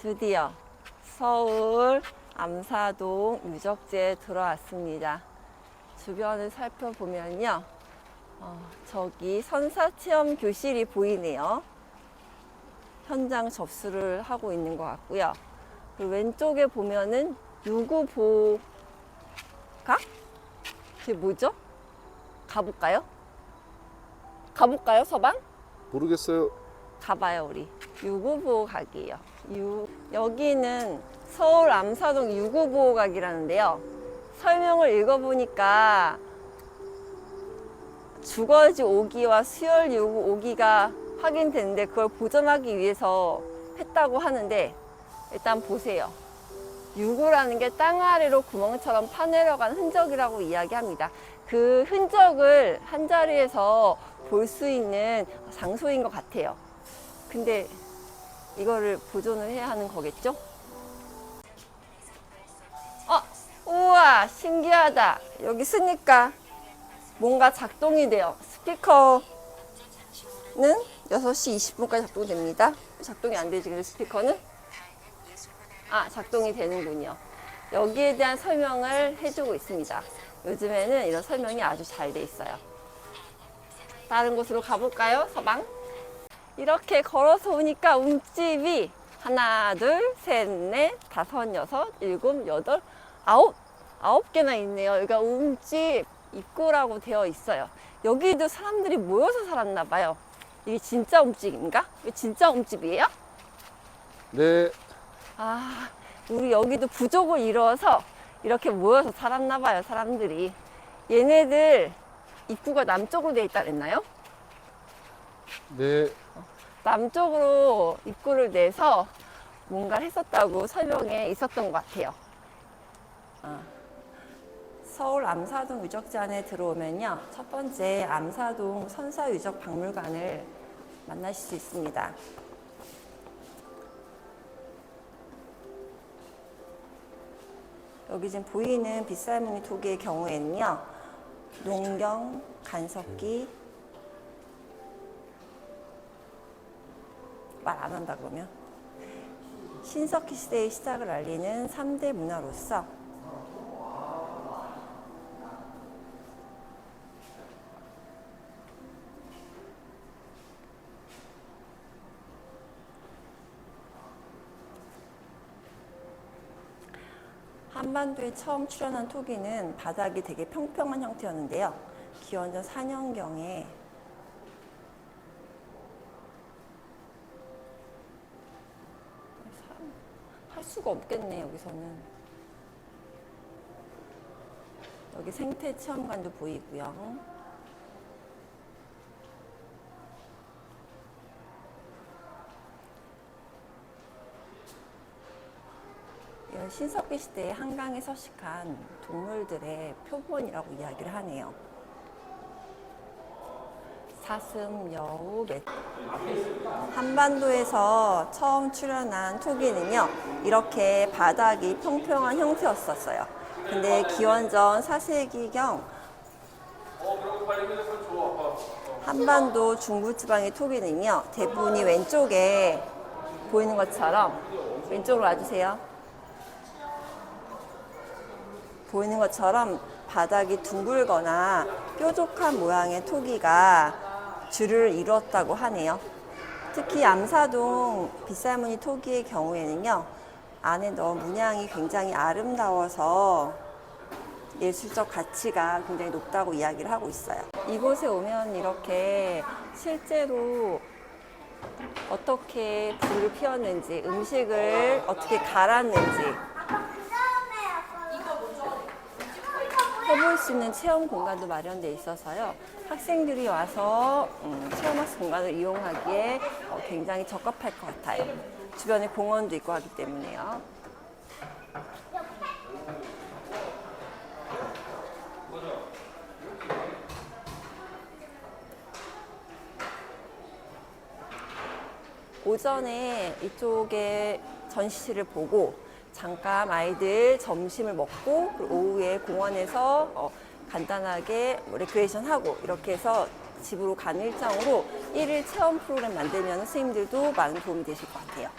드디어 서울 암사동 유적지에 들어왔습니다. 주변을 살펴보면요. 어, 저기 선사 체험 교실이 보이네요. 현장 접수를 하고 있는 것 같고요. 그리고 왼쪽에 보면은 유구보각? 그게 뭐죠? 가볼까요? 가볼까요, 서방? 모르겠어요. 가봐요 우리 유구보호각이에요 유, 여기는 서울 암사동 유구보호각이라는데요 설명을 읽어보니까 주거지 5기와 수열 유구 5기가 확인됐는데 그걸 보존하기 위해서 했다고 하는데 일단 보세요 유구라는 게 땅 아래로 구멍처럼 파내려간 흔적이라고 이야기합니다. 그 흔적을 한 자리에서 볼 수 있는 장소인 것 같아요. 근데 이거를 보존을 해야 하는 거겠죠? 어, 우와, 신기하다. 여기 쓰니까 뭔가 작동이 돼요. 스피커는 6시 20분까지 작동됩니다. 작동이 안 되지, 근데 스피커는? 아, 작동이 되는군요. 여기에 대한 설명을 해주고 있습니다. 요즘에는 이런 설명이 아주 잘 돼 있어요. 다른 곳으로 가볼까요, 서방? 이렇게 걸어서 오니까 움집이 하나, 둘, 셋, 넷, 다섯, 여섯, 일곱, 여덟, 아홉, 아홉 개나 있네요. 여기가 움집 입구라고 되어 있어요. 여기도 사람들이 모여서 살았나 봐요. 이게 진짜 움집인가? 이게 진짜 움집이에요? 네, 아, 우리 여기도 부족을 이뤄서 이렇게 모여서 살았나 봐요, 사람들이. 얘네들 입구가 남쪽으로 돼 있다 그랬나요? 네, 남쪽으로 입구를 내서 뭔가를 했었다고 설명에 있었던 것 같아요. 어. 서울 암사동 유적지 안에 들어오면요. 첫 번째 암사동 선사 유적 박물관을 만나실 수 있습니다. 여기 지금 보이는 빗살무늬 토기의 경우에는요. 농경, 간석기, 말 안 한다 그러면 신석기 시대의 시작을 알리는 3대 문화로서 한반도에 처음 출현한 토기는 바닥이 되게 평평한 형태였는데요. 기원전 4년경에 할 수가 없겠네 여기서는. 여기 생태 체험관도 보이고요. 이건 신석기 시대에 한강에 서식한 동물들의 표본이라고 이야기를 하네요 사슴, 여우, 멧 한반도에서 처음 출현한 토기는요, 이렇게 바닥이 평평한 형태였었어요. 근데 기원전 4세기경 한반도 중부지방의 토기는요, 대부분이 왼쪽에 보이는 것처럼 왼쪽으로 와주세요. 보이는 것처럼 바닥이 둥글거나 뾰족한 모양의 토기가 줄을 이루었다고 하네요. 특히 암사동 빗살무늬 토기의 경우에는요, 안에 넣은 문양이 굉장히 아름다워서 예술적 가치가 굉장히 높다고 이야기를 하고 있어요. 이곳에 오면 이렇게 실제로 어떻게 불을 피웠는지, 음식을 어떻게 갈았는지 해볼 수 있는 체험 공간도 마련되어 있어서요. 학생들이 와서 음, 체험학습 공간을 이용하기에 어, 굉장히 적합할 것 같아요. 주변에 공원도 있고 하기 때문에요. 오전에 이쪽에 전시실을 보고 잠깐 아이들 점심을 먹고 그리고 오후에 공원에서 어, 간단하게 뭐 레크레이션 하고 이렇게 해서 집으로 가는 일정으로 일일 체험 프로그램 만들면 선생님들도 많은 도움이 되실 것 같아요.